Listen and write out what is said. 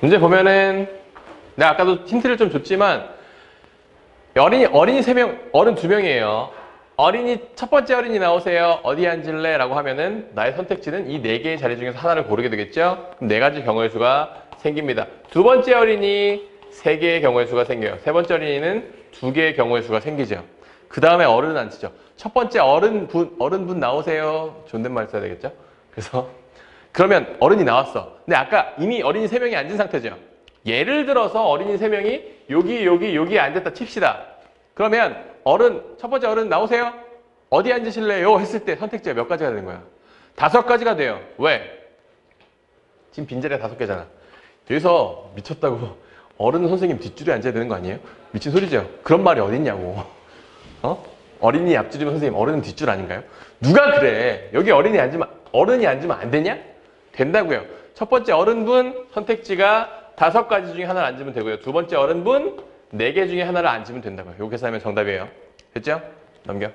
문제 보면은 내가 아까도 힌트를 좀 줬지만 어린이 어린이 세명 어른 두 명이에요. 어린이 첫 번째 어린이 나오세요. 어디 앉을래? 라고 하면은 나의 선택지는 이 네 개의 자리 중에서 하나를 고르게 되겠죠? 그럼 네 가지 경우의 수가 생깁니다. 두 번째 어린이 세 개의 경우의 수가 생겨요. 세 번째 어린이는 두 개의 경우의 수가 생기죠. 그 다음에 어른은 앉히죠. 첫 번째 어른분 어른분 나오세요. 존댓말 써야 되겠죠? 그래서 그러면 어른이 나왔어. 근데 아까 이미 어린이 세 명이 앉은 상태죠. 예를 들어서 어린이 세 명이 여기 여기 여기 앉았다 칩시다. 그러면 어른 첫 번째 어른 나오세요. 어디 앉으실래요? 했을 때 선택지가 몇 가지가 되는 거야? 다섯 가지가 돼요. 왜? 지금 빈자리가 다섯 개잖아. 여기서 미쳤다고 어른 선생님 뒷줄에 앉아야 되는 거 아니에요? 미친 소리죠. 그런 말이 어딨냐고. 어? 어린이 앞줄이면 선생님 어른은 뒷줄 아닌가요? 누가 그래? 여기 어린이 앉으면 어른이 앉으면 안 되냐? 된다고요. 첫 번째 어른분 선택지가 다섯 가지 중에 하나를 앉으면 되고요. 두 번째 어른분 네 개 중에 하나를 앉으면 된다고요. 요 계산하면 정답이에요. 됐죠? 넘겨.